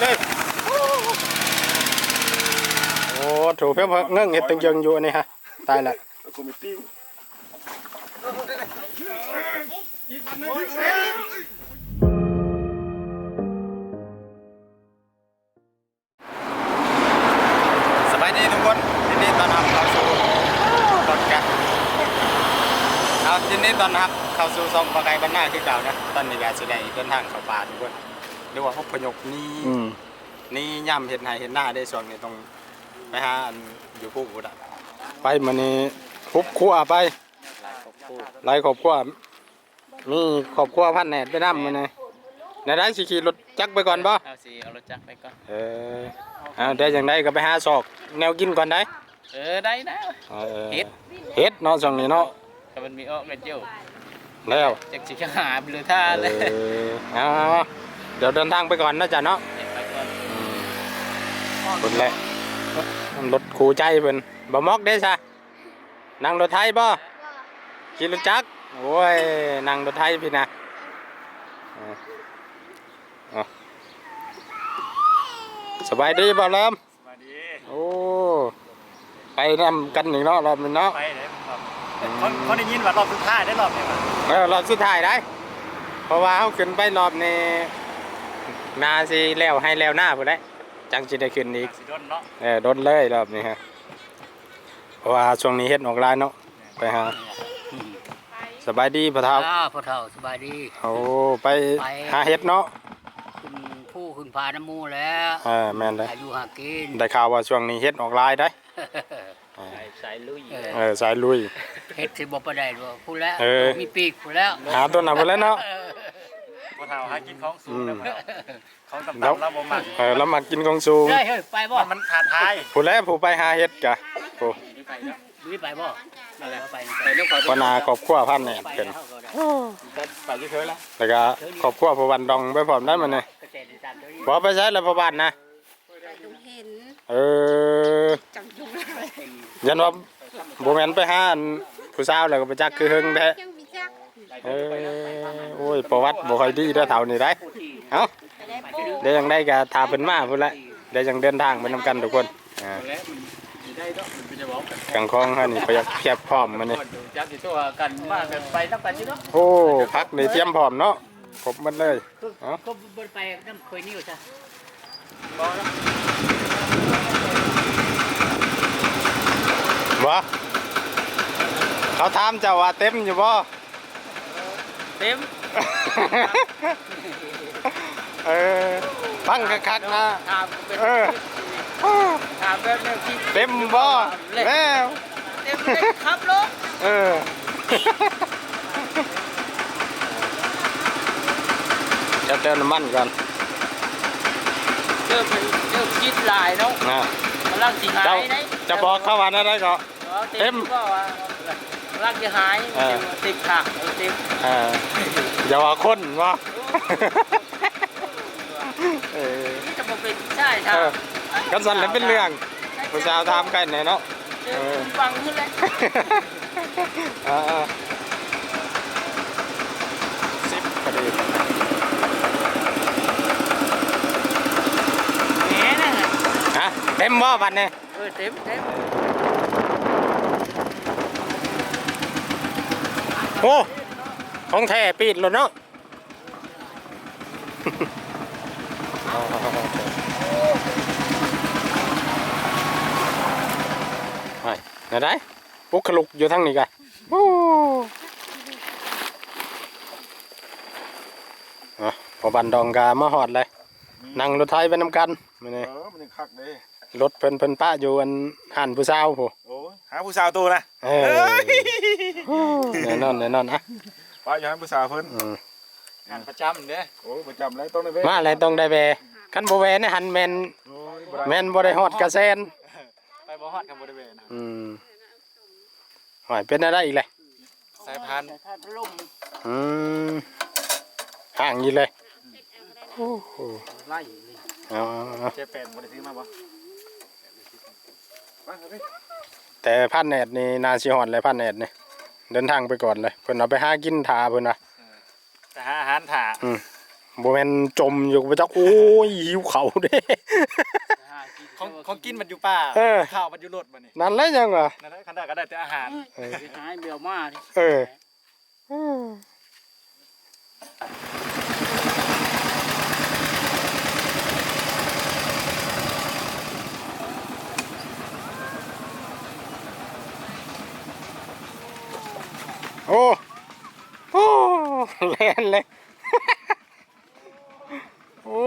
เลยโอ้ถูกเพิ่มเงื่งเห็ดตึงยังอยู่อันนี้ฮะ ตายละกูมีติ้วสบายดีทุกคนยินดีต้อนรับเข้าสู่รถกันเอายินดีต้อนรับเข้าสู่ซองปลาไก่บ้านหน้าคือเก่านะ ตอนนี้ก็สิได้เดินทางเข้าป่าทุกคน รียกว่าพบประยกนี่อืมนี่ย่ำเห็นไหเห็นหน้าได้ส่วนนี้ต้องไปหาอันอยู่ผู้อุดะไปมันนี่คุบขั้วไปไล่ขอบขั้วมีขอบขั้วพันแหนดไปน้ำมันนี่ในได้สิขี่รถจักรไปก่อนบ่เอาสิเอารถจักรไปก่อน เออเอาได้อย่างไรก็ไปหาซอก แนวกินก่อนได้เออได้นะเออเฮ็ดเฮ็ดเนาะช่วงนี้เนาะแต่มันมีอ้อเม็ดเดียวแล้วจากสิหาไปเลยท่าเอเลยอเอา เดี๋ยวเดินทางไปก่อนนะจ๊ะเนาะเฮ็ดไปก่อนคนแหละรถขู่ใจเพิ่นบ่มอกได้ซะนั่งรถไทยบ่ขี่รถจักรโอ้ยนั่งรถไทยพี่นะเอาเอาสบายดีบ่เริ่มมาดีโอ้ไปนํกันหนึ่งเนาะรอบหนึงเนาะไปเลยครับเขาเขาได้ยินว่ารอบสุดท้ายได้รอบนี้มาเออรอบสุดท้ายได้ เพราะว่าเขาขึ้นไปรอบนี้ นาสิแล้วให้แล้วหน้าพุ่นแหละจังสิได้ขึ้นอีก สิโดนเนาะเออโดนเลยรอบนี้ฮะเพราะว่าช่วงนี้เฮ็ดออกหลายเนาะไปหาสบายดีพ่อเฒ่าอ่าพ่อเฒ่าสบายดี โอ้ไปไป หาเฮ็ดเนาะคุณผู้คุณพาน้ำมูแล้วเออแม่นเลยอายุหากินได้ข่าวว่าช่วงนี้เฮ็ดออกหลายได้สายสายลุยเออสายลุย เฮ็ดสิบ่ปานใดบ่พูดแล้วเออ มีปีกพูดแล้วหาตัวนั้นไปแล้วเนาะพอ เท่าหากินของสูงแล้วของเดี๋ยวต่ำๆแล้วบ่มักเออแล้วมากินของสูงเฮ้ยเฮ้ยไปบ่มันขาดทายผู้แลผู้ไปหาเฮ็ดกะโอ้มีไปบ่อะไรไปไปลูกขอปนาครอบครัวพันแหน่ไปเป็นแล้วก็ได้ไปที่เคยแล้วแล้วก็ครอบครัวพวันดองไปพร้อมได้มันนี่เกษตรอีสานตัวนี้บ่ไปใช้แล้วพอบ้านนะดูเห็นเออจังจุงเลยยันว่าบ่แม่นไปหาอันผู้สาวแล้วก็ไปจักคือเฮิงแท้ยังมีจัก เออโอ้ยประวัติบ่ค่อยดีเด้อเท่านี้ได้เอ้าไปได้ปูเดี๋ยวยังได้ก็ทาเพิ่นมาพุ่นละเดี๋ยวยังเดินทางไปนํกันทุกคนอ่าแล้วมันสิได้ดอกมันเป็นจะบอกกันกังคองเฮานี่ประหยัดเพียบพร้อมมานี่จักสิตัวกันมากันไปตั้งกันอยู่เนาะโอ้พักนี่เตรียมพร้อมเนาะครบหมดเลยเอ้าก็บ่ไปน้ำเคยนิ้วจ้ะบ่เขาถามเจ้าว่าเต็มอยู่บ่ เต็มเออฟังคักๆนะถามเป็นเออถามแบบแนวคิดเต็มบ่แล้วเต็มเลยครับรถเออจะเติมน้ำมันก่อนเริ่มเริ่มคิดหลายเนาะนะกำลังสิหาเจ้ายได้จะบอกเขาว่าอะไรก็เต็เต็ม มก็ว่ากำลังจะหายเออเต็มค่ะเต็มเอออย่าว่าคนว่าเออนี่จะมาเป็นใช่คเอรับอกันสั่นแล้วเป็นเรื่องผู้สาวถามกันไหนเนาะ เออ ฟังขึ้นเลยอ่าสิบพอดีแหมนะฮะเต็มบ่บัดเนี่ยเออเต็มเต็ม อ้ของแท้ปีดแล้วเนาะไปไหนได้ปุ๊กขลุกอยู่ทั้งนี้กันโอ้พอบันดองกามาหอดเลย นั่งรถไทยไปนำกันมาเนี่อมันยังคักเด้ รถเพิ่นเพิ่นป้าอยู่อันหันผู้สาวผู้โอ้ยหาผู้สาวตัวนะเออแน่นอนแน่นอนอะว่าอย่าให้ผู้สาวเพิ่นอืมงานประจำเด้อโอ้ยประจำเลยต้องได้เว้ยมาอะไรต้องได้แวคันบ่แวนี่หันแมนโอ้ยบ่ได้แมนบ่ได้ฮอดกระแซนไปบ่ฮอดกันบ่ได้เว้นะอืมหอยเป็นอะไรอีกเลยสายพันธุ์ถ้าลมอืมห่างอยู่เลยโอ้โหไล่เอา เจ๊แปดบ่ได้ซื้อมาบ่มาเอาดิ แต่พันแนดนี่นาสิฮอดเลยพันแนดนี่เดินทางไปก่อนเลยเพิ่นเอาไปหากินทาเพิ่นนะแต่หาอาหารถ่าอืมบ่แม่นจมอยู่ไปจักโอ้ยหิวเขาวเด้ ของของกินมันอยู่ป่าเออ ข้าวมันอยู่รถมันนี่นั่นแหละยังวะนั่นแหละขนาดก็ได้แต่อาหารเออไปหายเบี่ยวมาดิเออ โอ้โอ้แล่นเลย โอ้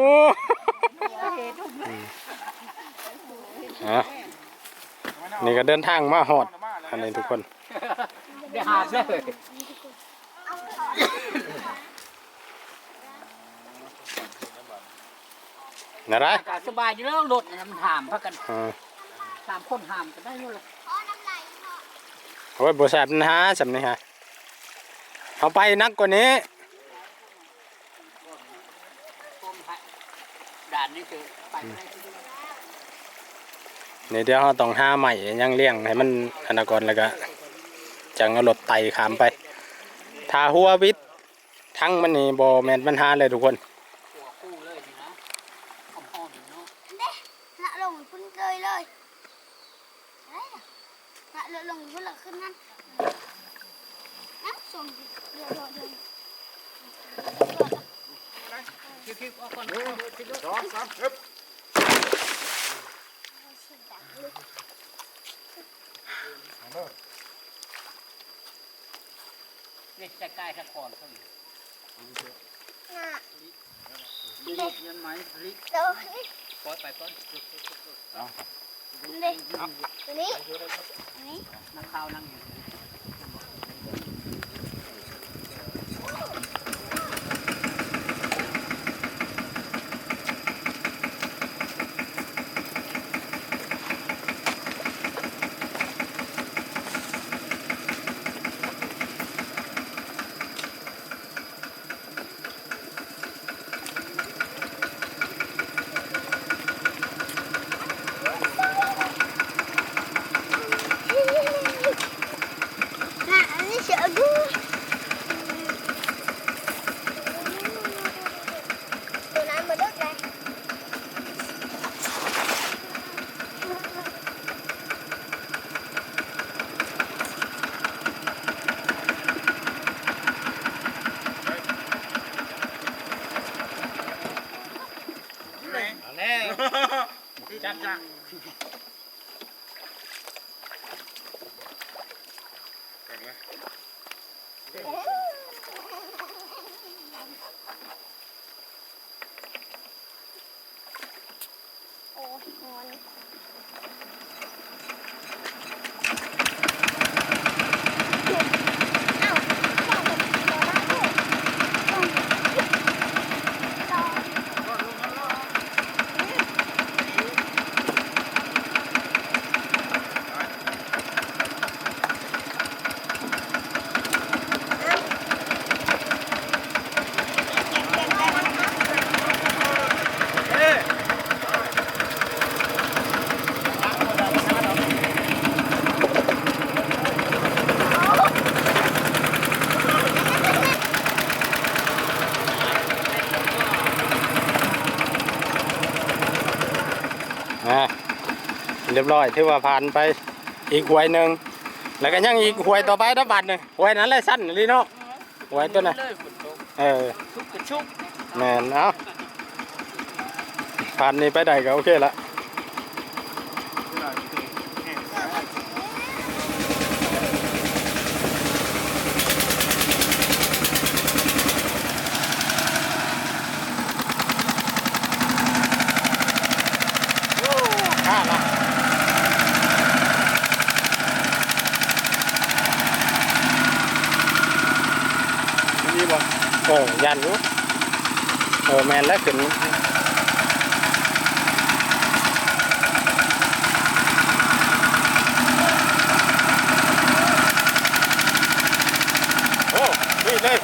อะนี่ก็เดินทางมาหอด อันนี้ทุกคนได้หาเลยนะไรอากาศสบายอยู่แล้วรถเนี่ยมันถามพักกันอ่าสามคนถามกันได้อยู่เลยโอ้ยบแสบนะฮะสำนี่ฮะ เอาไปนักกว่านี้ ด่านนี้คือไปไม่ได้นี่เดี๋ยวเราต้องห้าใหม่ยังเลี้ยงให้มันอนาคตแล้วก็จังเอารถไต่ขามไปถ้าหัววิททั้งมันนี่บอแมนปัญหาเลยทุกคนตัวคู่เลยนะหอมๆอยู่เนาะละลงพุ่นเกยเลยอะละลงพุ่นละขึ้นนั่น ส่งเดี๋ยวเดี๋ยวเดี๋ยวคิดๆว่าคนสองสามฮึบนี่จะใกล้ตะกอนเขาอยู่น่ะลิกยันไหมลิกเดี๋ยวนี่ปล่อยไปก่อนนี่ตัวนี้ตัวนี้นักข่าวนั่งอยู่ รียบร้อยถือว่าผ่านไปอีกหวยหนึ่งแล้วก็ยังอีกหวยต่อไปนะบัตรหนึ่งหวยนั้นเลยสั้นลีเนาะหวยตัวนั้นเลยฝนตกเออชุกกระชุกแมนเอาผ่านนี้ไปได้ก็โอเคละข้าละนี่บ่ เออยันรู้เออแมนแล้วขึ้นโอ้นี่เลย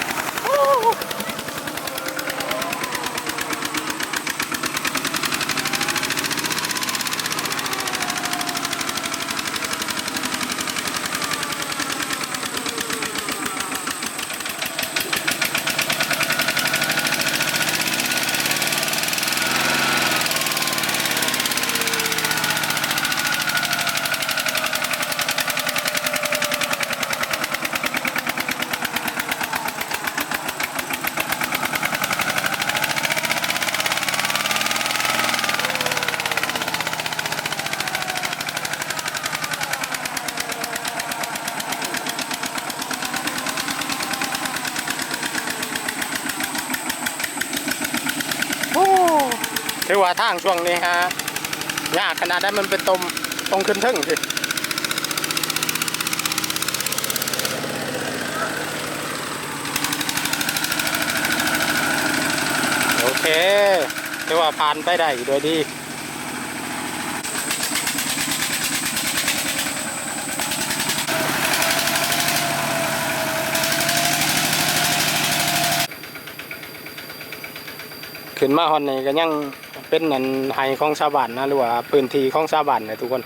ถือว่างช่วงนี้ฮะยากขนาดนั้นมันเป็นตมตรงขึ้นทึ่งสิโอเคถือว่าผ่านไปได้โดยดีขึ้นมาฮอนนี่ก็ยัง เป็นนันไฮของชาวบ้านนะหรือว่าพื้นที่ของชาวบ้านเนี่ยทุกคน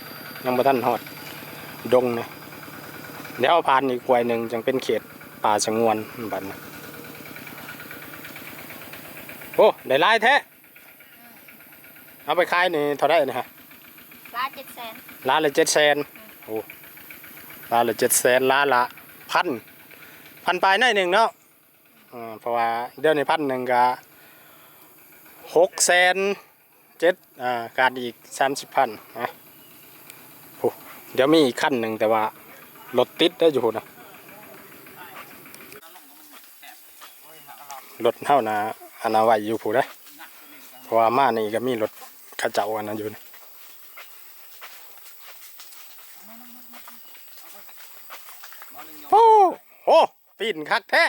ยังบ่ทันฮอดดงเนี่ยเดี๋ยวเอาผ่านอีกกวยหนึ่งจังเป็นเขตป่าสงวนบัดนะโอ้ได้หลายแท้เอาไปขายนี่เท่าได้นะฮะล้านเจ็ดแสนล้านละเจ็ดแสนโอ้ล้านละเจ็ดแสนล้านละพันพันปลายหน่อยหนึ่งเนาะอ่าเพราะว่าเดี๋ยวนี้พันหนึ่งก็หกแสน เจ็ดอ่าการอีกสามสิบพันนะเดี๋ยวมีอีกขั้นหนึ่งแต่ว่ารถติดได้อยู่นะรถเท่านะอันนาไว้อยู่ผู้ได้เพราะว่ามานี่ก็มีรถขเจ้าอันนั้นอยู่นะโอ้โหปีนคักแท้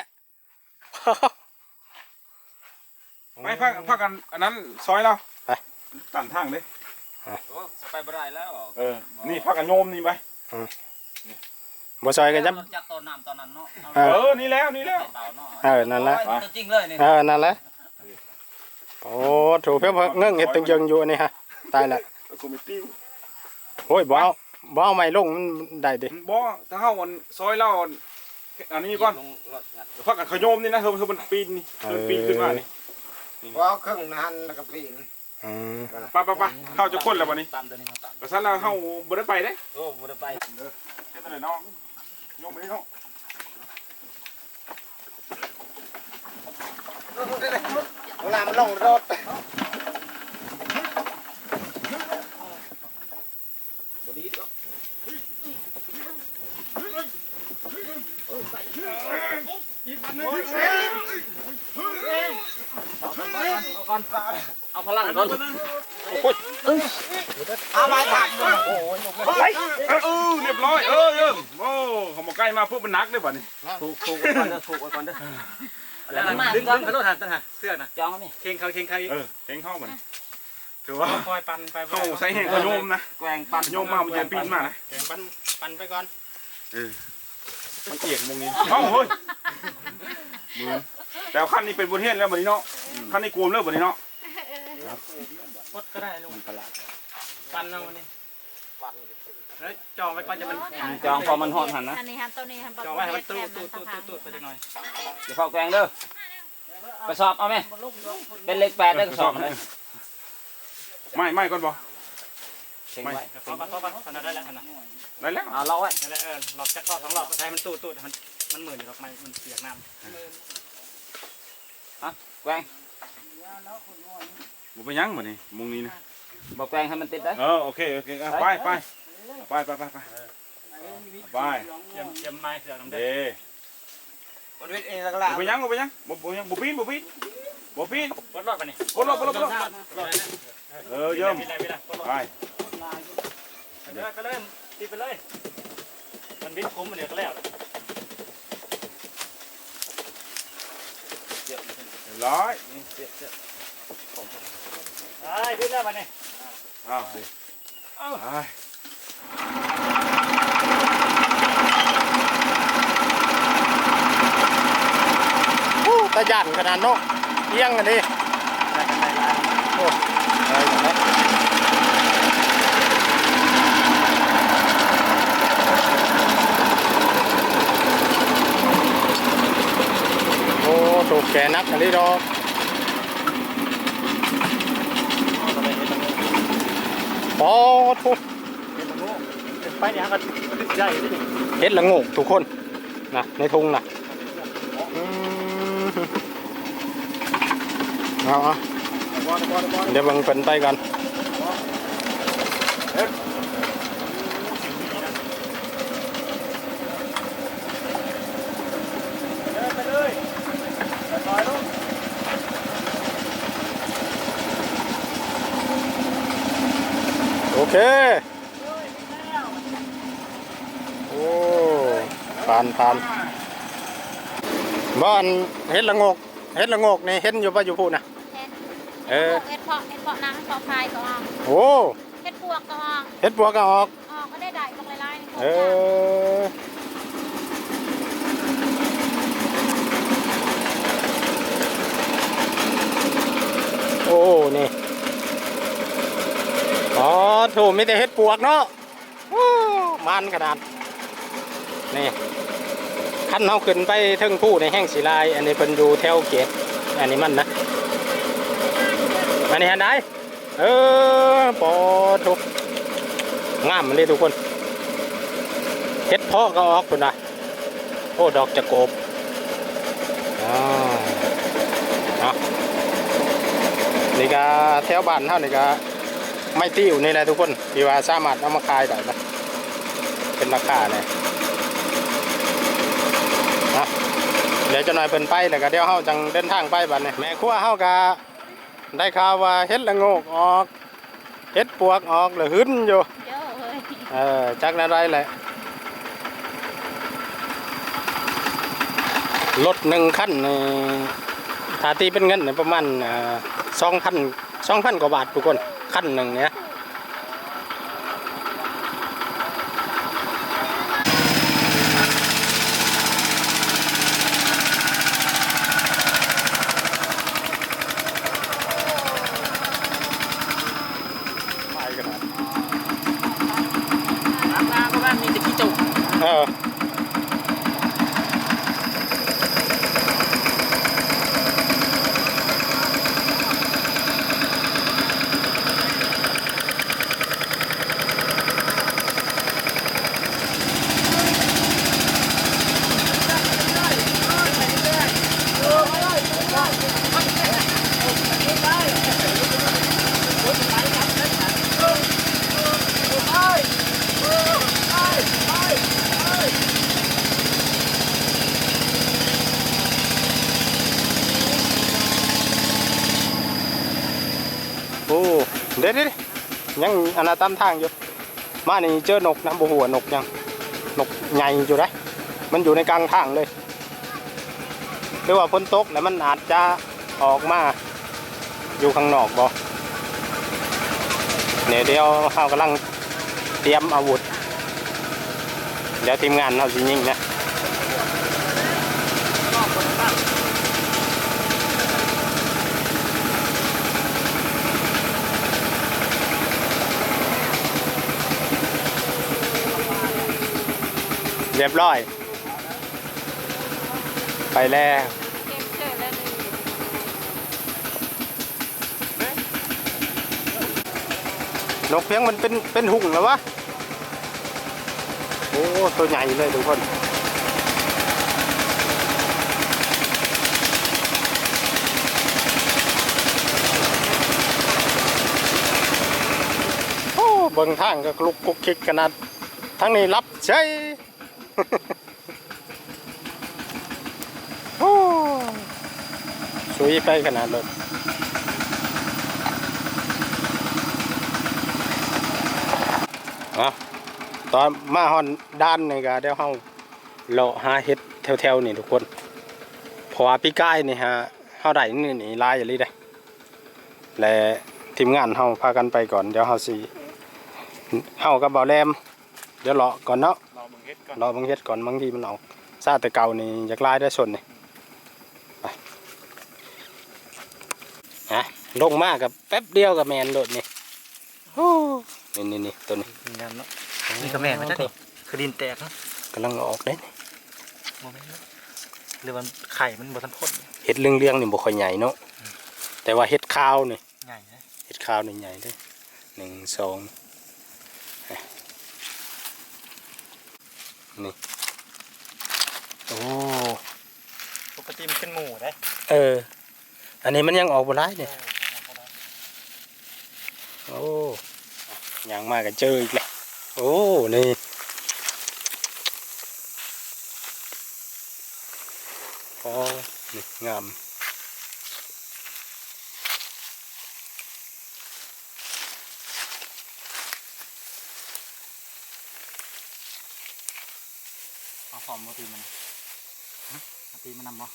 ไปพักพักกันอันนั้นซอยเรา ตันทางเลยไปบ่ได้แล้วเออ นี่พักกันโยมนี่ไปบ่ซอยกันจับจากตอนน้ำตอนนั้นเนาะเอเอออนี่แล้วนี่แล้วเต่าเนาะเออนั่นแหละจริงเลยนี่เออนั่นแหละโอ้ถูกเพิ่มเงื่งเห็ดตึงยังอยู่อันนี่ฮะตายละกูไม่ติ้วโอ้ยบ่เอาบ่เอาไม้ลงมันได้ดิบ่ถ้าเฮาอันซอยเราอันอันนี้ก่อนเดี๋ยวพักกันขโยมนี่นะเฮาเฮามันปีนนี่เฮามันปีนขึ้นมานี่ว่าเครื่องนั้นแล้วก็ปีน อืมไปไปไปเข้าจะคนแล้ววันนี้ตามตัวนี้เขาตามกระสันเราเฮาบ่ได้ไปเด้โอ้บ่ได้ไปเฮ็ดอะไรเนาะโยมไปเนาะเวลามันลงรถบ่ดีเนาะเอาก่อน เอาพลังก่อนเอาไม้ถักไปเออเออเรียบร้อยเออเออโอ้เขามาใกล้มาปุ๊บมันหนักเลยบัดนี้ถูกถูกไว้ก่อนเด้อถูกไว้ก่อนเด้อแล้วดึงดึงกระโดดหันตันหันเสื้อน่ะจองเอาไหมเข่งเขาเข่งเขาเออเก่งเข้าบัดนี้ถือว่าคอยปันไปเข้าใส่แห้งขโยมนะแกว่งปั่นโยมมามันจะปีนมานะแกงปันปันไปก่อนมันเอียงมุงนี้เอ้าเฮ้ยมือแต่ว่าขั้นนี้เป็นบทเรียนแล้วบัดนี้เนาะขั้นนี้กลวมแล้วบัดนี้เนาะ พดก็ได้ลุงปันเอาวันนี้แล้วจองไว้ก่อนจะมันจองพอมันหอนหันนะอันนี้ฮันตัวนี้ฮันจองไว้ให้มันตู้ตู้ตู้ตู้ตู้ไปจังหน่อยเดี๋ยวเข้าแกงเด้อกระสอบเอาไหมเป็นเลขแปดได้กระสอบเลยไม่ไม่ก่อนบ่เข่งไว้พอปันพอปันขนาดได้แล้วขนาดได้แล้วเอาเราไว้นั่นแหละเออหลอกจักรอบสองรอบก็ใช้มันตู้ตู้มันมันหมื่นอยู่หรอกมันมันเปียกน้แกว่ง บ่ไปยั้งบัดนี้มุงนี้นะบอกแกว่งให้มันติดได้เออโอเคโอเคอะไปไปไปไปไปไปไปำเยี่ยมเยี่ยมไม้เสือน้ำเด็เด้มันเป็นเองแล้วก็บ่ละไปยั้งบ่ไปยั้งบ่บ่ยังบ่ปีนบ่ปีนบ่ปีนกดรอดไปนี่กดรอบกดรอบกดรอบเออเยี่ยมมีอะไรมีอะไรกดรอดไปเดี๋ยวก็เริ่มตีไปเลยมันวิ่งคุ้มมันเดี๋ยวก็แล้วเรียบร้อยไอ้วิ่งแล้วมาเนี่ยอ้าวดิไปโอ้ตะยันขนาดเนาะเอียงกันดิโอ้ได้อยู่แล้วโอ้ถูกแกนักอันนี้ดอก โอ้ทุกไปเนี่ยกันใหญ่ดิเห็ดละงงกทุกคนนะในทุ่งนะเอาเอาเดี๋ยวเบังเป็นไปกัน ไปเลยไปต่อยลูก เค โอ้ ผ่านผ่านบ้านเฮ็ดละโงกเฮ็ดละโงกนี่เห็นอยู่ป่ะอยู่พูดนะเห็ดเออเห็ดเพาะเห็ดเพาะนางเพาะพายก็ออกโอ้เห็ดปวกก็ออกเฮ็ดปัวก็ออกออกก็ได้ได้ตรงลายๆนี่เออโอ้ นี่ อ๋อถูกมีแต่เฮ็ดปวกเนาะโอ้มันขนาด นี่ ขั้นเฮาขึ้นไปเทึงผู้ในแห้งศิลาย อันนี้เป็นอยู่แถวเกตอันนี้มันนะอันนี้อันไหนเออปอทุกงามเลยทุกคนเฮ็ดเพาะก็ออกคุณนะโอ้ดอกจะโกบอ่าเอนี่ก็แถวบ้านเท่านี่ก็ไม่ติ้วนี่แหละทุกคนที่ว่าสามารถเอามาขายได้นะเป็นราคาเนี่ยนะ เดี๋ยวจะหน่อยเพิ่นไปแล้วก็เดี๋ยวเฮาจังเดินทางไปบัดนี้แม่ครัวเฮาก็ได้ข่าวว่าเฮ็ดละโงกออกเฮ็ดปวกออกแล้วหึ้นอยู่เยอะเลยเออจักนั้นไรแหละรถหนึ่งคันนี่ถ้าตีเป็นเงินเนี่ยประมาณสองพันสองพันกว่าบาททุกคนคันหนึ่งเนี่ยไปกันนะ ราคาก็บ้านมีแต่ขี้จุก เออ โอ้เด็ดเด็ดยังอันนั้นตามทางอยู่มานี่เจอนกนะบ่หัวนกยังนกใหญ่อยู่ได้มันอยู่ในกลางทางเลยหรือว่าฝนตกแล้วมันอาจจะออกมาอยู่ข้างนอกบ่เนี่ยเดี๋ยวเรากำลังเตรียมอาวุธ เดี๋ยวทีมงานเราสิยิงนะ เรียบร้อย ไปแล้วนกเพียงมันเป็นเป็นหุ่งแล้ววะ โอ้ ตัวใหญ่เลยทุกคนโอ้เบิ่งทางก็กลุกกุกคิกขนาดทั้งนี้รับใช่ โอ้สุยไปขนาดเลยอะตอนมาฮอนด้านนี่ก็เดี๋ยวเฮาเลาะหาเห็ดแถวๆนี่ทุกคนเพราะว่าพี่กายนี่ฮะเฮาได้นี่นี่ลายอย่างนี้ได้และทีมงานเฮาพากันไปก่อนเดี๋ยวเฮาสิเฮากับเบาแรม เดี๋ยวเลาะก่อนเนาะเรามึงเฮ็ดก่อนรอบางเฮ็ดก่อนบางทีมันออกซาแต่เก่านี่อยากลายได้ส่วนนี่ไปฮะลงมากับแป๊บเดียวกับแมนโดดนี่โอ้นี่นี่นี่ตัวนี้งามเนาะนี่ก็แม่นมาจ้ะนี่คือดินแตกเนาะกำลังออกเด้โมเมนต์เนาะหรือมันไข่มันบ่ทันพ่นเฮ็ดเรื่องเรื่องๆนี่บ่ค่อยใหญ่เนาะแต่ว่าเฮ็ดข้าวนี่ใหญ่นะเฮ็ดข้าวนี่ใหญ่เด้อหนึ่งสอง นี่ โอ้ ปกติมันเป็นหมูได้เออ อันนี้มันยังออกบ่ได้เนี่ย โอ้ยังมากันเจออีกแล้วโอ้ นี่โอ้นี่งาม เอาฟอ มมาตีมันเอาตีมันนำบ่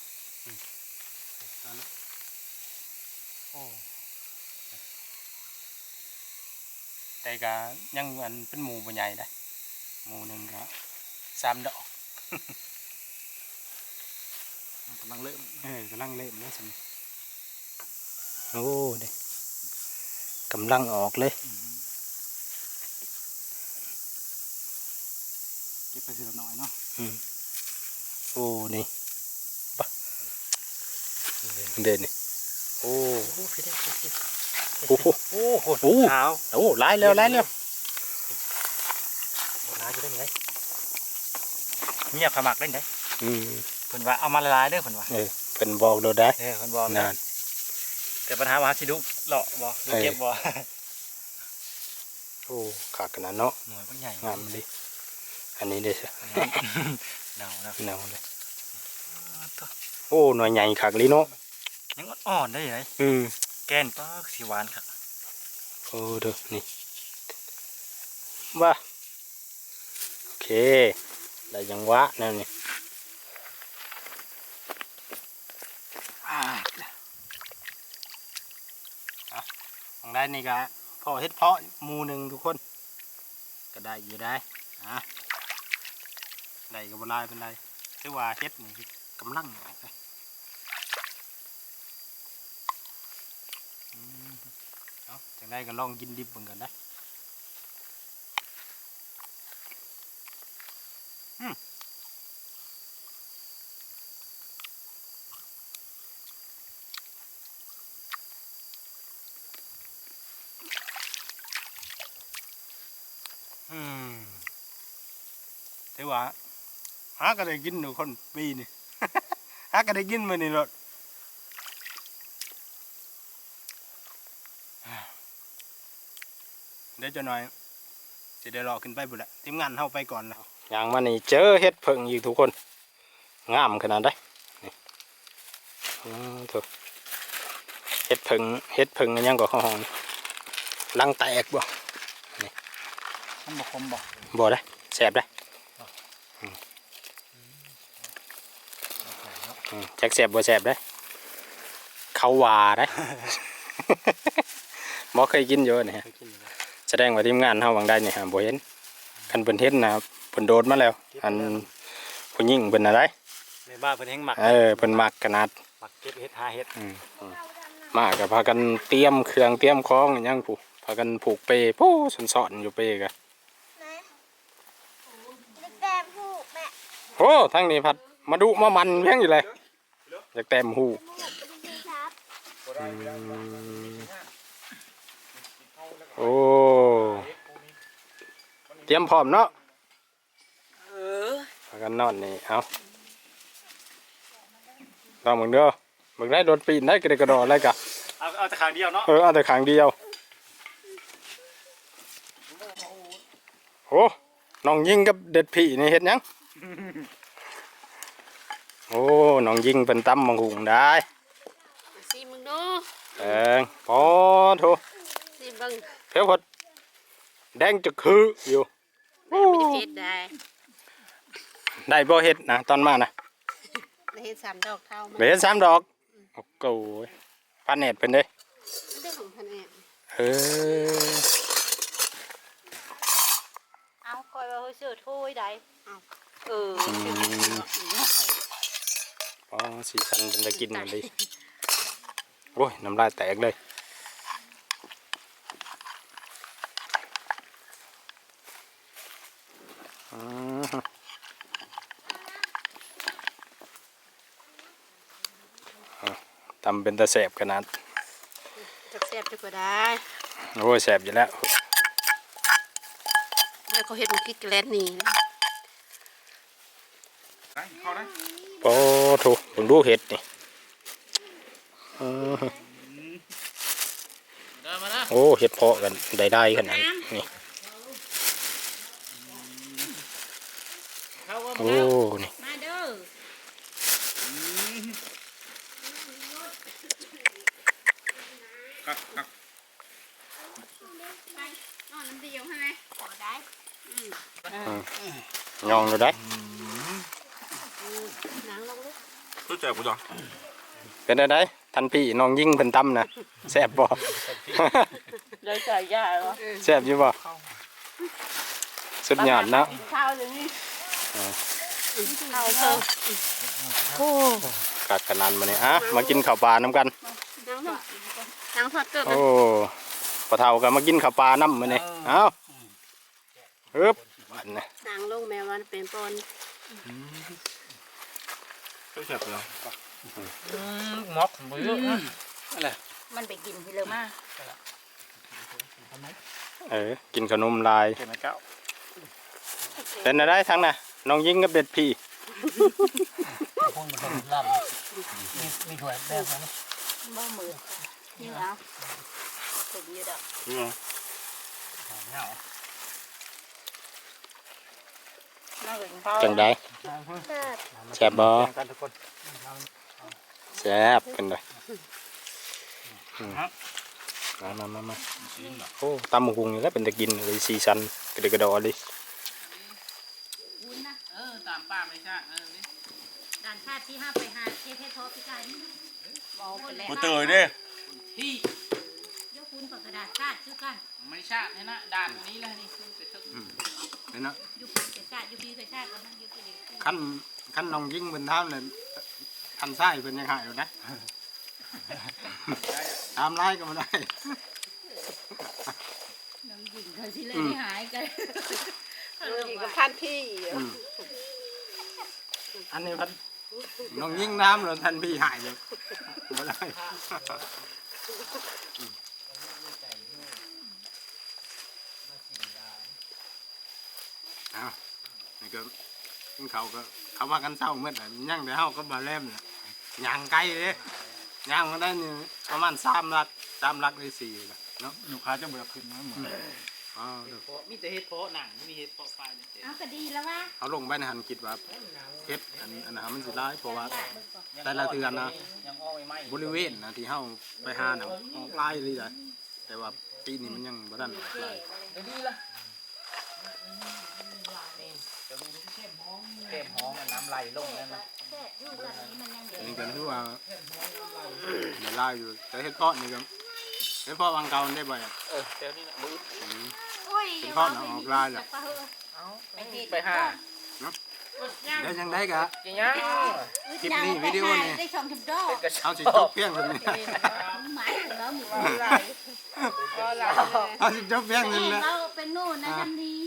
โอ้แต่ก็ยังอันเป็นหมูบ่ใหญ่ได้หมูหนึ่งก็สามดอกกำลังเริ่มเออกำลังเริ่มเลยสิโอ้เด็กำลังออกเลยเก็บไปทีละหน่อยเนาะ โอ้นี่ปะเด่นนี่โอ้โอ้โหโอ้โหโอ้โหขาวโอ้ไล่แล้วไล่แล้วน้าจะได้ไงเงียบขมักได้ไงอืมเพิ่นว่าเอามาละลายเด้อเพิ่นว่าเออเป็นบอกเราได้เออเพิ่นบอกนานแต่ปัญหาว่าสิดุเลาะบ่ดูเก็บบ่โอ้ขาดขนาดเนาะหน่วยบ่ใหญ่งามดิอันนี้เด้อ หนาวนะเนาเลยโอ้หน่อยใหญ่ขากลีเนาะยังอ่อนๆได้ไงอืมแกนปากสิหวานครับโอ้เด้อนี่ว่าโอเคได้ยังวะนั่นนี่อ่าอะของได้นี่ก็พอเฮ็ดเพาะหมูหนึ่งทุกคน ก็ได้อยู่ได้อะ ได้ก็บ่ได้เป็นไรถือว่าเฮ็ดนี่กำลังออกไปอืมเอาจังได้ก็ลองกินดิบเหมือนกันนะอืมอืมถือว่า หาก็ได้กินทุกคนปีนี่หาก็ได้กินมานี่รถเดี๋ยวจะหน่อยจะได้รอขึ้นไปบุญละทีมงานเข้าไปก่อนแล้วอย่างมานี่เจอเฮ็ดเพิ่งอีกทุกคนงามขนาดได้นี่อืมถูกเฮ็ดเพิ่งเฮ็ดเพิ่งอันยังก็ข้าวหอมลังแตกบ่มันบ่คมบ่บ่ได้แสบได้อืมอืม จักแสบบ่แสบได้เขาว่าได้บ่เคยกินเยอะนี่ฮะเคยกินอยู่แล้วแสดงว่าทีมงานเฮาหวังได้นี่ฮะบ่เห็นคันเพิ่นเห็นนะเพิ่นโดดมาแล้ว อันผู้หญิงเพิ่นอะไรในบ้านเพิ่นแฮงหมักเออเพิ่นมักขนาดหมักเก็บเฮ็ดหาเฮ็ดอืมอืมมาก็พากันเตรียมเครื่องเตรียมของอหยังผู้พากันผูกเปโป้สอนๆอยู่เปกะนะเด็กแต้มหูแม่โอ้ทั้งนี้พัดมาดุมามันเพียงอยู่เลย อยากแต้มหูหมูไปดูครับโอ้เตรียมพร้อมเนาะพากันนอนนี่เอาลองมึงเด้อมึงได้โดนปีนได้กระเดกกระดออะไรกะเอาเอาแต่ข้างเดียวเนาะเออเอาแต่ขางเดียวโอ้น้องยิงกับเด็ดผีนี่เห็นยังโอ้น้องยิงเป็นตั้มมังหุงได้สิมึงดูเออพอโถสิเบังเพียวพดแดงจะคืออยู่ไม่ได้เพชรได้ได้บ่เฮ็ดนะตอนมานะได้เห็นสามดอกเท่ามาไปเฮ็ดสามดอกโอ้โหพันเน็ตเป็นเด้เรื่องของพันเองเออเอาคอยว่าเฮ้ยเสือถ้วยได้เอาเอ ออืมอ๋อสีสันเป็นตะกินหมดเลยโอ้ยน้ำลายแตกเลยอืมอะตำเป็นตะแสบขนาดจะแซ่บจะก็ได้โอ้ยแสบอยู่แล้วแล้วเขาเห็นมันคิดแกลนนี่นะไปเข้าได้ โอ้ถูกผมดูเห็ดนี่อืมโอ้เห็ดเพาะกันได้ได้ขนาดนี้โอ้นี่มาเด้อครับครับนอนน้ำเดียวใช่ไหมขอได้ยองดูได้ นางลงลู กรู้จักกูจังเป็นอะไรทันพี่น้องยิ่งเป็นตั้มนะแซ่บบ่เลยใส่ยาเหรอแซ่บอยู่บ่สุดยอดเนาะข้าวอย่างนี้เอาเพิ่มกัดขนาดมาเนี่ยอะมากินข้าวปลาน้ำกันนางลงนางทอดเกิดโอ้ปะเทาก็มากินข้าวปลาน้ำมาเนี่ยเอ้าฮึบอันนี้นางลงแม่วันเป็นปน รู้จักกูจังม็อกมือมันไปกินที่เลยมาเออกินขนมลายเห็นไหมเก้าเป็นอะไรทั้งน่ะน้องยิ่งกับเด็ดพี่บ่มือนี่เอาถูกยืดอะนี่ไงน่าจะกินข้าว จังไดแซ่บแซ่บบ่แข่งกันทุกคนแซ่บกันเลยอืมมามามามาโอ้ตำบักหุงนี่แหล้วเป็นตะกินเลยซีซันกระเดกกระดอเลยเออตามป้าไม่ใช่เออนี่ด่านชาติที่ห้าไปหาเทพเพชรทอพิการนี่มองไปแล้วกูเตยเด้ที่ยกคุณกับกระดาษชาติชื่อกันไม่ใช่นี่นะด่านนี้แหละนี่คือไปทึกนี่นะยุคปีกับ ชาติยุคปีกับชาติก็มันยุคปีเดียวขั้นขั้นน้องยิ่งเป็นท่ามเลยทันไส้เป็นยังหายอยู่นะ ตามไล่ก็ไม่ได้น้ำหญิงเขาสิเลยไม่หายกันอีกกับท่านพี่อืมอันนี้พันน้องยิ่งน้ำเลยทันพี่หายเลยไม่ได้อ้าว นี่ก็กินเขาวก็เขาว่ากันเศร้าเมื่อไหร่ย่างเดี๋ยวเขาก็บาเล่มเนี่ยย่างไกลเลยย่างมาได้นี่ประมาณสามลักสามลักได้สี่ละเนาะลูกค้าจะเบื่อขึ้นมาเหมือนอ๋อเดี๋ยวมีแต่เห็ดเพาะหนังมีเห็ดเพาะปลายเนี่ยเอาก็ดีแล้ววะเขาลงไปในหันคิดว่าเก็บอันอันนั้นมันสิร้ายเพราะว่า แต่ละเทือนนะ ยังอ้อไม่ไหมบริเวณนะที่เฮาไปหาน่ะออกลายเลยจ้ะแต่ว่าปีนี้มันยังบ่ทันออกลาย เดี๋ยวนี้ละ ห้องเข้มห้องน้ำไหลลงแล้วนะแซ่บอยู่ตอนนี้มันยังเด็กอันนี้ก็ถือว่าได้ลายอยู่แต่เฮ็ดเพาะนี่ก็เฮ็ดเพาะวางเก่าได้บ่อยอะเออเดี๋ยวนี้นะมืออืมโอ้ยเป็นข้อหนังออกลายเหรอไปห้าเดี๋ยวยังได้กะจริงยังคลิปนี้วิดีโอนี่ได้ชมคลิปดอกเอาสิจบเพียงเท่านี้หมายถึงแล้วหนูเอาสิจบเพียงเท่านี้แหละเราเป็นโน่นนะทันทีเออ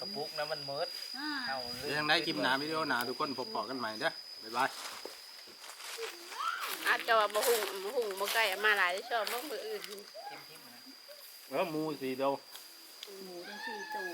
กระปุกนะมันเมิดอ่าเอาเลเดี๋ยวยยังได้คลิปหน้าวิดีโอหน้าทุกคนพบปะกันใหม่เด้อบ๊ายบายอาจจะว่าบ่หุงบ่หุงบ่ไก่มาหลายได้ชอบบ่มืออื่น เออหมูสีเดียว หมูทั้งสี่ตัว